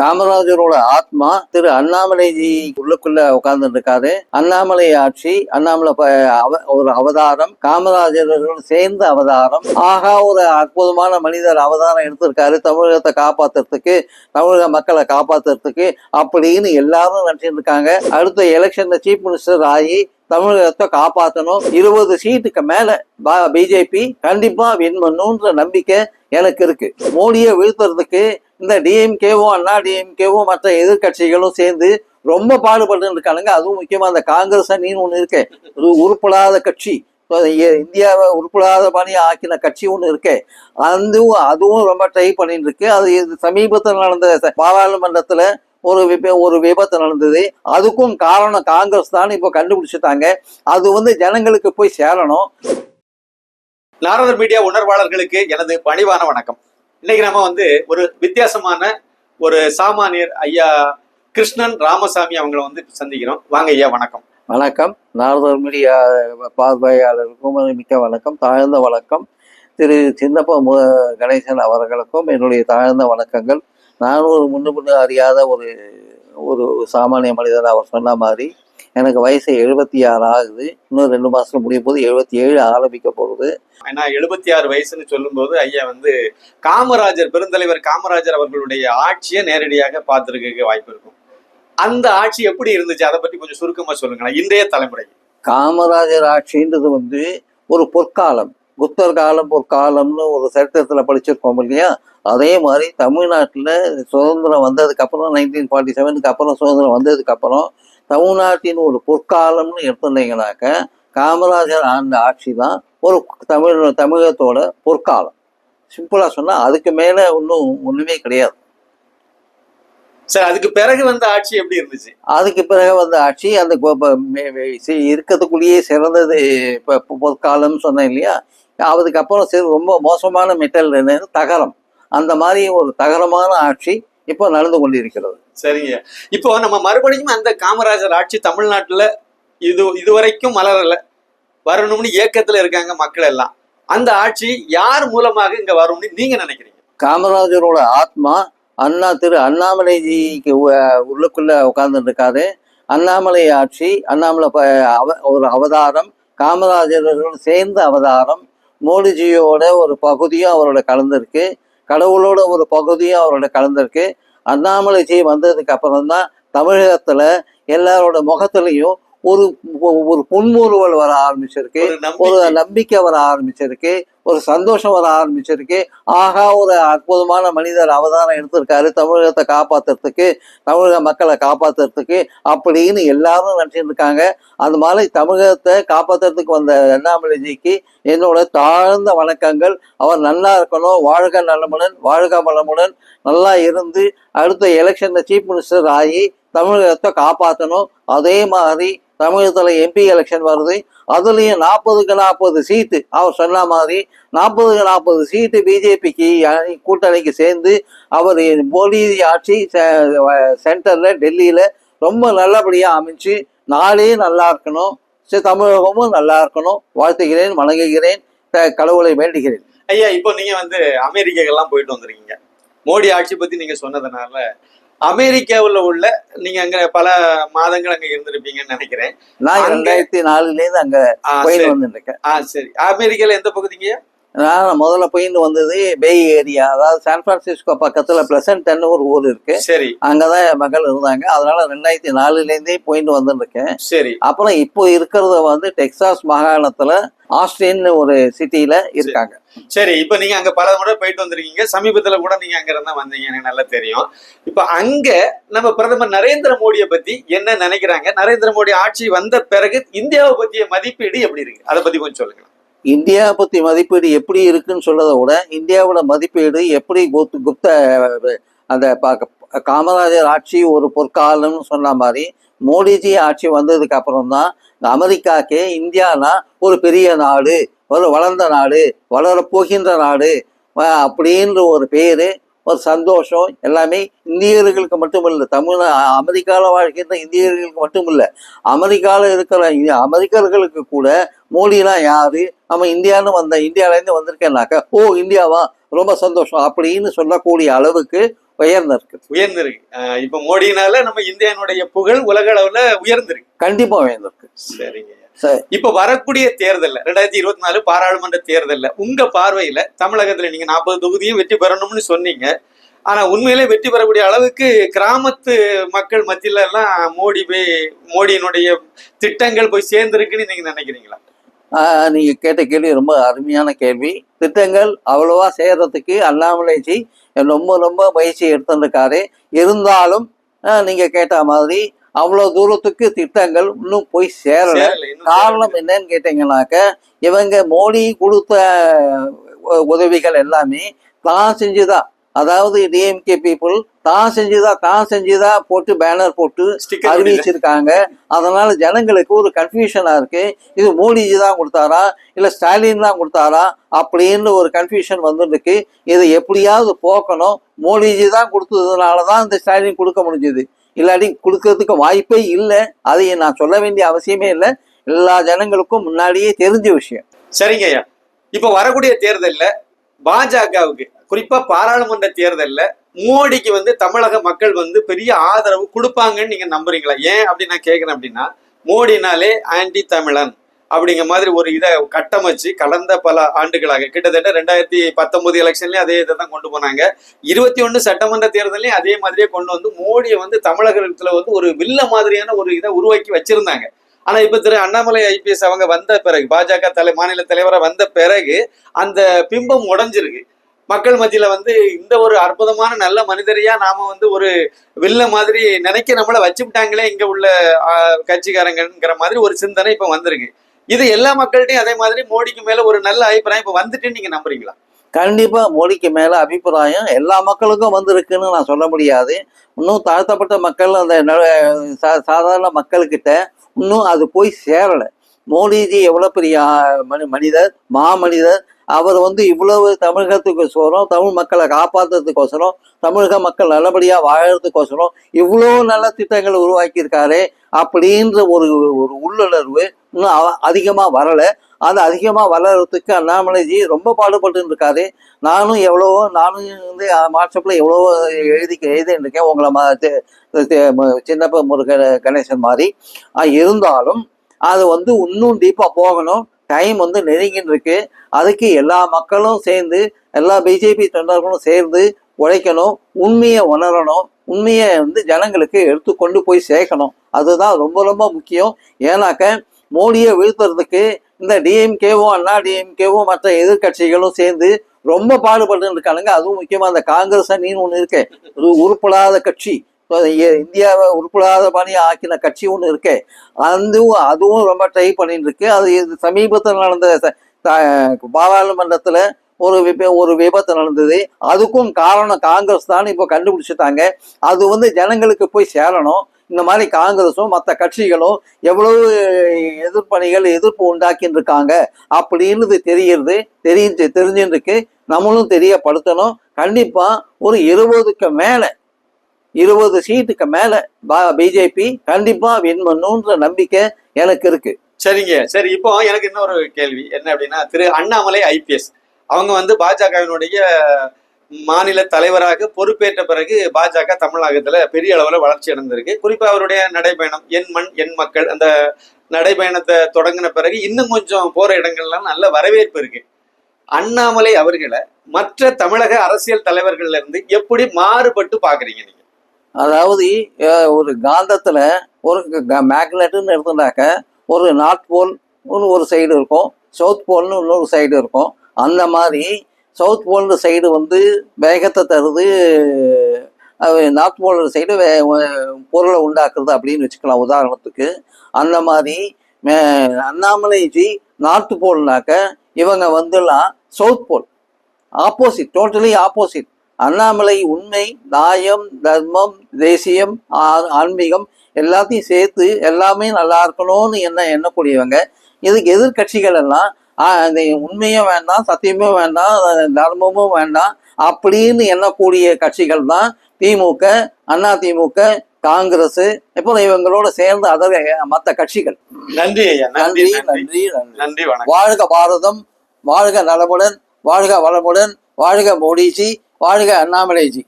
காமராஜரோட ஆத்மா திரு அண்ணாமலைஜி உள்ளுக்குள்ள உட்கார்ந்து இருக்காரு அண்ணாமலை ஆட்சி அண்ணாமலை ப- அவ- ஒரு அவதாரம் காமராஜரோடு சேர்ந்த அவதாரம். ஆகா ஒரு அற்புதமான மனிதர் அவதாரம் எடுத்திருக்காரு. தமிழகத்தை காப்பாத்துறதுக்கு தமிழக மக்களை காப்பாத்துறதுக்கு அப்படின்னு எல்லாரும் நினைச்சிட்டு இருக்காங்க அடுத்த எலெக்ஷன்ல சீஃப் மினிஸ்டர் ஆகி தமிழகத்தை காப்பாற்றணும் இருபது சீட்டுக்கு மேல பிஜேபி கண்டிப்பா வின் பண்ணுன்ற நம்பிக்கை எனக்கு இருக்கு. மோடியை வீழ்த்துறதுக்கு இந்த டிஎம்கேவும் அண்ணா டிஎம்கேவும் மற்ற எதிர்க்கட்சிகளும் சேர்ந்து ரொம்ப பாடுபட்டு இருக்கானுங்க. அதுவும் முக்கியமா அந்த காங்கிரஸ் அணின்னு ஒண்ணு இருக்கு. இது உருப்படாத கட்சி. இ- இந்தியாவை உருப்படாத பணி ஆக்கின கட்சி ஒண்ணு இருக்கு. அதுவும் அதுவும் ரொம்ப ட்ரை பண்ணிட்டு இருக்கு. அது இது சமீபத்தில் நடந்த பாராளுமன்றத்தில் பாராளுமன்றத்துல ஒரு விப- ஒரு விபத்து நடந்தது. அதுக்கும் காரணம் காங்கிரஸ் தான் இப்போ கண்டுபிடிச்சிட்டாங்க. அது வந்து ஜனங்களுக்கு போய் சேரணும். நாரதர் மீடியா உணர்வாளர்களுக்கு எனது பணிவான வணக்கம். இன்னைக்கு நம்ம வந்து ஒரு வித்தியாசமான ஒரு சாமானியர் ஐயா கிருஷ்ணன் ராமசாமி அவங்கள வந்து சந்திக்கிறோம். வாங்க ஐயா வணக்கம். வணக்கம். நாரதர் மீடியா பார்வையாளருக்கும் மிக்க வணக்கம். தாழ்ந்த வணக்கம். திரு சின்னப்ப மு கணேசன் அவர்களுக்கும் என்னுடைய தாழ்ந்த வணக்கங்கள். நான் ஒரு முன்னு முன்னு அறியாத ஒரு ஒரு சாமானிய மனிதர் அவர் சொன்ன மாதிரி. எனக்கு வயசு எழுபத்தி ஆறு ஆகுது. இன்னும் ரெண்டு மாசத்துல முடியும் போது எழுபத்தி ஏழு ஆரம்பிக்க போகுது. ஏன்னா எழுபத்தி ஆறு வயசுன்னு சொல்லும்போது ஐயா வந்து காமராஜர் பெருந்தலைவர் காமராஜர் அவர்களுடைய ஆட்சியை நேரடியாக பார்த்துருக்க வாய்ப்பு இருக்கும். அந்த ஆட்சி எப்படி இருந்துச்சு? அதை பத்தி கொஞ்சம் சுருக்கமா சொல்லுங்களேன். இன்றைய தலைமுறை. காமராஜர் ஆட்சின்றது வந்து ஒரு பொற்காலம். புத்தர் காலம் பொற்காலம்னு ஒரு சரித்திரத்தில் படிச்சிருக்கோம் இல்லையா? அதே மாதிரி தமிழ்நாட்டில் சுதந்திரம் வந்ததுக்கு அப்புறம் நைன்டீன் ஃபார்ட்டி செவனுக்கு அப்புறம் சுதந்திரம் வந்ததுக்கு அப்புறம் தமிழ்நாட்டின் ஒரு பொற்காலம்னு எடுத்துட்டீங்கன்னாக்க காமராஜர் ஆண்ட ஆட்சி தான் ஒரு தமிழ் தமிழகத்தோட பொற்காலம். சிம்பிளாக சொன்னால் அதுக்கு மேலே ஒன்றும் ஒன்றுமே கிடையாது. சரி அதுக்கு பிறகு வந்த ஆட்சி எப்படி இருந்துச்சு? அதுக்கு பிறகு வந்த ஆட்சி அந்த இருக்கிறதுக்குள்ளேயே சிறந்தது இப்போ பொற்காலம்னு சொன்னேன் இல்லையா? அதுக்கப்புறம் சரி ரொம்ப மோசமான மெட்டல் என்னது? தகரம். அந்த மாதிரி ஒரு தகரமான ஆட்சி இப்போ நடந்து கொண்டிருக்கிறது. சரிங்க. இப்போ நம்ம மறுபடியும் அந்த காமராஜர் ஆட்சி தமிழ்நாட்டுல இது இதுவரைக்கும் மலரல. வரணும்னு ஏக்கத்துல இருக்காங்க மக்கள் எல்லாம். அந்த ஆட்சி யார் மூலமாக இங்க வரும்னு நீங்க நினைக்கிறீங்க? காமராஜரோட ஆத்மா அண்ணா திரு அண்ணாமலைஜிக்கு உள்ளுக்குள்ள உட்கார்ந்துட்டு இருக்காரு அண்ணாமலை ஆட்சி அண்ணாமலை ஒரு அவதாரம் காமராஜரோடு சேர்ந்த அவதாரம் மோடிஜியோட ஒரு பகுதியும் அவரோட கலந்திருக்கு. கடவுளோட ஒரு பகுதியும் அவரோட கலந்திருக்கு. அண்ணாமலைஜி வந்ததுக்கு அப்புறம் தான் தமிழகத்தில் எல்லாரோட முகத்துலையும் ஒரு ஒரு புன்முறுவல் வர ஆரம்பிச்சிருக்கு. ஒரு நம்பிக்கை. வர ஆரம்பிச்சிருக்கு. ஒரு சந்தோஷம் வர ஆரம்பிச்சிருக்கு. ஆகா ஒரு அற்புதமான மனிதர் அவதாரம் எடுத்திருக்காரு. தமிழகத்தை காப்பாத்துறதுக்கு தமிழக மக்களை காப்பாத்துறதுக்கு அப்படின்னு எல்லாரும் நினைச்சிட்டு இருக்காங்க. அந்த மாதிரி தமிழகத்தை காப்பாத்துறதுக்கு வந்த அண்ணாமலைஜிக்கு என்னோட தாழ்ந்த வணக்கங்கள். அவர் நல்லா இருக்கணும். வாழ்க நலமுடன் வாழ்க வளமுடன். நல்லா இருந்து அடுத்த எலெக்ஷன்ல சீஃப் மினிஸ்டர் ஆகி தமிழகத்தை காப்பாற்றணும் அதே மாதிரி தமிழகத்தில் எம்பி எலெக்ஷன் வருது. அதுலேயும் நாற்பதுக்கு நாற்பது சீட்டு அவர் சொன்ன மாதிரி நாற்பதுக்கு நாற்பது சீட்டு பிஜேபிக்கு கூட்டணிக்கு சேர்ந்து அவர் மோடி ஆட்சி சென்டரில் டெல்லியில் ரொம்ப நல்லபடியாக அமைச்சு நாளே நல்லா இருக்கணும். சரி, தமிழகமும் நல்லா இருக்கணும். வாழ்த்துகிறேன் வணங்குகிறேன். கடவுளை வேண்டுகிறேன். ஐயா இப்போ நீங்கள் வந்து அமெரிக்காக்கெல்லாம் போயிட்டு வந்திருக்கீங்க. மோடி ஆட்சி பத்தி நீங்க சொன்னதுனால அமெரிக்காவுல உள்ள நீங்க அங்க பல மாதங்கள் அங்க இருந்திருப்பீங்கன்னு நினைக்கிறேன். நான் ரெண்டாயிரத்தி நாலுல இருந்து அங்க போயிட்டு இருக்கேன் ஆ சரி. அமெரிக்கால எந்த பகுதிங்க? நான் முதல்ல போயிட்டு வந்தது பே ஏரியா. அதாவது சான் பிரான்சிஸ்கோ பக்கத்துல பிளசன்ட்னு ஒரு ஊர் இருக்கு. சரி. அங்கதான் என் மகள் இருந்தாங்க. அதனால ரெண்டாயிரத்தி நாலுல இருந்தே போயிட்டு வந்துட்டு இருக்கேன் சரி. அப்புறம் இப்போ இருக்கிறது வந்து டெக்சாஸ் மாகாணத்துல ஆஸ்டின் ஒரு சிட்டில இருக்காங்க. சரி இப்போ நீங்க அங்க பல முறை போயிட்டு வந்திருக்கீங்க. சமீபத்துல கூட நீங்க அங்க இருந்தா வந்தீங்க. எனக்கு நல்லா தெரியும். இப்போ அங்க நம்ம பிரதமர் நரேந்திர மோடியை பத்தி என்ன நினைக்கிறாங்க? நரேந்திர மோடி ஆட்சி வந்த பிறகு இந்தியாவை பத்திய மதிப்பீடு எப்படி இருக்கு? அதை பத்தி கொஞ்சம் சொல்லுங்க இந்தியா பற்றி மதிப்பீடு எப்படி இருக்குன்னு சொல்றதை விட இந்தியாவோட மதிப்பீடு எப்படி குப்த குப்த அந்த காமராஜர் ஆட்சி ஒரு பொற்காலம்னு சொன்ன மாதிரி மோடிஜி ஆட்சி வந்ததுக்கு அப்புறம் தான் அமெரிக்காக்கே இந்தியானா ஒரு பெரிய நாடு ஒரு வளர்ந்த நாடு வளரப்போகின்ற நாடு அப்படின்ற ஒரு பேர் ஒரு சந்தோஷம் எல்லாமே இந்தியர்களுக்கு மட்டும் இல்லை தமிழ் அமெரிக்காவில் வாழ்கின்ற இந்தியர்களுக்கு மட்டும் இல்லை அமெரிக்காவில் இருக்கிற அமெரிக்கர்களுக்கு கூட மோடிலாம் யாரு? நம்ம இந்தியான்னு வந்த இந்தியாவிலேருந்து வந்திருக்கேன்னாக்க ஓ இந்தியாவா? ரொம்ப சந்தோஷம் அப்படின்னு சொல்லக்கூடிய அளவுக்கு உயர்ந்திருக்கு. உயர்ந்திருக்கு. இப்ப மோடியினால நம்ம இந்தியானுடைய புகழ் உலக அளவுல உயர்ந்திருக்கு. கண்டிப்பா உயர்ந்திருக்கு. சரிங்க. சரி. இப்ப வரக்கூடிய தேர்தல்ல ரெண்டாயிரத்தி இருபத்தி நாலு பாராளுமன்ற தேர்தல்ல உங்க பார்வையில தமிழகத்துல நீங்க நாற்பது தொகுதியும் வெற்றி பெறணும்னு சொன்னீங்க. ஆனா உண்மையிலே வெற்றி பெறக்கூடிய அளவுக்கு கிராமத்து மக்கள் மத்தியில எல்லாம் மோடி போய் மோடியினுடைய திட்டங்கள் போய் சேர்ந்திருக்குன்னு நீங்க நினைக்கிறீங்களா? நீங்க கேட்ட கேள்வி ரொம்ப அருமையான கேள்வி. திட்டங்கள் அவ்வளவா செய்யறதுக்கு அண்ணாமலைஜி ரொம்ப ரொம்ப முயற்சி எடுத்துருக்காரு. இருந்தாலும் நீங்க கேட்ட மாதிரி அவ்வளவு தூரத்துக்கு திட்டங்கள் இன்னும் போய் சேரல. காரணம் என்னன்னு கேட்டீங்கன்னாக்க இவங்க மோடி கொடுத்த உதவிகள் எல்லாமே தான் செஞ்சுதான் அதாவது டிஎம்கே பீப்புள் தான் செஞ்சுதான் தான் செஞ்சுதான் போட்டு பேனர் போட்டு. அறிவிச்சிருக்காங்க. அதனால ஜனங்களுக்கு ஒரு கன்ஃபியூஷனா இருக்கு. இது மோடிஜி தான் கொடுத்தாரா? இல்ல ஸ்டாலின் தான் கொடுத்தாரா? அப்படின்னு ஒரு கன்ஃபியூஷன் வந்துருக்கு இதை எப்படியாவது போக்கணும். மோடிஜி தான் கொடுத்ததுனால தான் இந்த ஸ்டாலின் கொடுக்க முடிஞ்சது. இல்லாட்டி கொடுக்கறதுக்கு வாய்ப்பே இல்லை. அதை நான் சொல்ல வேண்டிய அவசியமே இல்லை. எல்லா ஜனங்களுக்கும் முன்னாடியே தெரிஞ்ச விஷயம். சரிங்க ஐயா. இப்போ வரக்கூடிய தேர்தலில் பாஜகவுக்கு குறிப்பா பாராளுமன்ற தேர்தலில் மோடிக்கு வந்து தமிழக மக்கள் வந்து பெரிய ஆதரவு கொடுப்பாங்கன்னு நீங்க நம்புறீங்களா? ஏன் அப்படி நான் கேட்குறேன் அப்படின்னா மோடினாலே ஆன்டி தமிழன். அப்படிங்கிற மாதிரி ஒரு இதை கட்டமைச்சு கடந்த பல ஆண்டுகளாக கிட்டத்தட்ட ரெண்டாயிரத்தி பத்தொன்பது எலெக்ஷன்லயும் அதே இதை தான் கொண்டு போனாங்க. இருபத்தி ஒன்று சட்டமன்ற தேர்தலையும் அதே மாதிரியே கொண்டு வந்து மோடியை வந்து தமிழகத்துல வந்து ஒரு வில்ல மாதிரியான ஒரு இதை உருவாக்கி வச்சிருந்தாங்க. ஆனா இப்ப திரு அண்ணாமலை ஐபிஎஸ் அவங்க வந்த பிறகு பாஜக தலை மாநில தலைவராக வந்த பிறகு அந்த பிம்பம் உடஞ்சிருக்கு. மக்கள் மத்தியில வந்து இந்த ஒரு அற்புதமான நல்ல மனிதரையா நாம வந்து ஒரு வில்ல மாதிரி நினைக்க நம்மள வச்சுக்கிட்டாங்களே இங்க உள்ள கட்சிக்காரங்கிற மாதிரி ஒரு சிந்தனை இப்ப வந்திருக்கு. இது எல்லா மக்கள்கிட்டையும் அதே மாதிரி மோடிக்கு மேல ஒரு நல்ல அபிப்பிராயம் இப்ப வந்துட்டுன்னு நீங்க நம்புறீங்களா? கண்டிப்பா மோடிக்கு மேல அபிப்பிராயம் எல்லா மக்களுக்கும் வந்திருக்குன்னு நான் சொல்ல முடியாது. இன்னும் தாழ்த்தப்பட்ட மக்கள் அந்த சா- சாதாரண மக்கள்கிட்ட இன்னும் அது போய் சேரலை. மோடிஜி எவ்வளோ பெரிய மனி மனிதர் மாமனிதர் அவர் வந்து இவ்வளவு தமிழகத்துக்கோசரம் தமிழ் மக்களை காப்பாற்றுறதுக்கோசரம் தமிழக மக்கள் நல்லபடியா வாழறதுக்கோசரம் இவ்வளோ நல்ல திட்டங்களை உருவாக்கியிருக்காரு அப்படின்ற ஒரு ஒரு உள்ளுணர்வு இன்னும் அவ- வரலை. அது அதிகமாக வளர்கிறதுக்கு அண்ணாமலைஜி ரொம்ப பாடுபட்டு இருக்காரு நானும் எவ்வளவோ நானும் வந்து வாட்ஸ்அப்பில் எவ்வளவோ எழுதி எழுதிருக்கேன் இருக்கேன் உங்களை மா சின்னப்ப முருக கணேசன் மாதிரி. இருந்தாலும் அது வந்து இன்னும் டீப்பாக போகணும். டைம் வந்து நெருங்கின்னு இருக்கு அதுக்கு எல்லா மக்களும் சேர்ந்து எல்லா பிஜேபி தொண்டர்களும் சேர்ந்து உழைக்கணும் உண்மையை உணரணும் உண்மையை வந்து ஜனங்களுக்கு எடுத்து கொண்டு போய் சேர்க்கணும். அதுதான் ரொம்ப ரொம்ப முக்கியம். ஏன்னாக்க மோடியை வீழ்த்துறதுக்கு இந்த டிஎம்கேவோ அண்ணா டிஎம்கேவும் மற்ற எதிர்க்கட்சிகளும் சேர்ந்து ரொம்ப பாடுபட்டு இருக்கானுங்க. அதுவும் முக்கியமா அந்த காங்கிரஸ் அணின்னு ஒன்று இருக்கு. அது உருப்படாத கட்சி. இந்தியாவை உருப்படாத பணி ஆக்கின கட்சி ஒன்று இருக்கே. அதுவும் அதுவும் ரொம்ப ட்ரை பண்ணிட்டு இருக்கு அது இது சமீபத்தில் நடந்த பாராளுமன்றத்தில் ஒரு விப- ஒரு விபத்து நடந்தது. அதுக்கும் காரணம் காங்கிரஸ் தான் இப்போ கண்டுபிடிச்சிட்டாங்க. அது வந்து ஜனங்களுக்கு போய் சேரணும். இந்த மாதிரி காங்கிரஸும் மற்ற கட்சிகளும் எவ்வளவு எதிர்ப்பணிகள் எதிர்ப்பு உண்டாக்கின்னு இருக்காங்க அப்படின்னு தெரியுது. தெரிஞ்சு தெரிஞ்சுட்டு இருக்கு நம்மளும் தெரியப்படுத்தணும். கண்டிப்பா ஒரு இருபதுக்கு மேலே இருபது சீட்டுக்கு மேல பிஜேபி கண்டிப்பா வின் பண்ணுன்ற நம்பிக்கை எனக்கு இருக்கு. சரிங்க. சரி இப்போ எனக்கு இன்னொரு கேள்வி. என்ன அப்படின்னா திரு அண்ணாமலை ஐபிஎஸ் அவங்க வந்து பாஜகவினுடைய மாநில தலைவராக பொறுப்பேற்ற பிறகு பாஜக தமிழகத்துல பெரிய அளவுல வளர்ச்சி அடைந்திருக்கு. குறிப்பா அவருடைய நடைபயணம் என் மண் என் மக்கள் அந்த நடைபயணத்தை தொடங்கின பிறகு இன்னும் கொஞ்சம் போற இடங்கள்லாம் நல்ல வரவேற்பு இருக்கு. அண்ணாமலை அவர்களை மற்ற தமிழக அரசியல் தலைவர்கள்ல இருந்து எப்படி மாறுபட்டு பாக்குறீங்க நீங்க? அதாவது ஒரு காந்தத்தில் ஒரு மேக்னெட்டுன்னு எடுத்துட்டாக்க ஒரு நார்த் போல் ஒரு சைடு இருக்கும் சவுத் போல்னு இன்னொரு சைடு இருக்கும். அந்த மாதிரி சவுத் போல்ன்ற சைடு வந்து வேகத்தை தருது நார்த் போல்ற சைடு வே பொருளை உண்டாக்குறது அப்படின்னு வச்சுக்கலாம் உதாரணத்துக்கு. அந்த மாதிரி அஹ், அண்ணாமலைஜி நார்த் போல்னாக்க இவங்க வந்துலாம் south pole opposite totally opposite. Annamalai உண்மை நியாயம் தர்மம் தேசியம் ஆன்மீகம் எல்லாத்தையும் சேர்த்து எல்லாமே நல்லா இருக்கணும்னு என்ன எண்ணக்கூடியவங்க. இதுக்கு எதிர்க்கட்சிகள் எல்லாம் இந்த உண்மையும் வேண்டாம் சத்தியமும் வேண்டாம் தர்மமும் வேண்டாம் அப்படின்னு எண்ணக்கூடிய கட்சிகள் தான் திமுக அண்ணா திமுக காங்கிரஸ் இப்போ இவங்களோட சேர்ந்து அதர் மற்ற கட்சிகள். நன்றி ஐயா நன்றி நன்றி நன்றி. வாழ்க பாரதம் வாழ்க நலமுடன் வாழ்க வளமுடன் வாழ்க மோடிஜி. வாழ்க அண்ணாமலைஜி.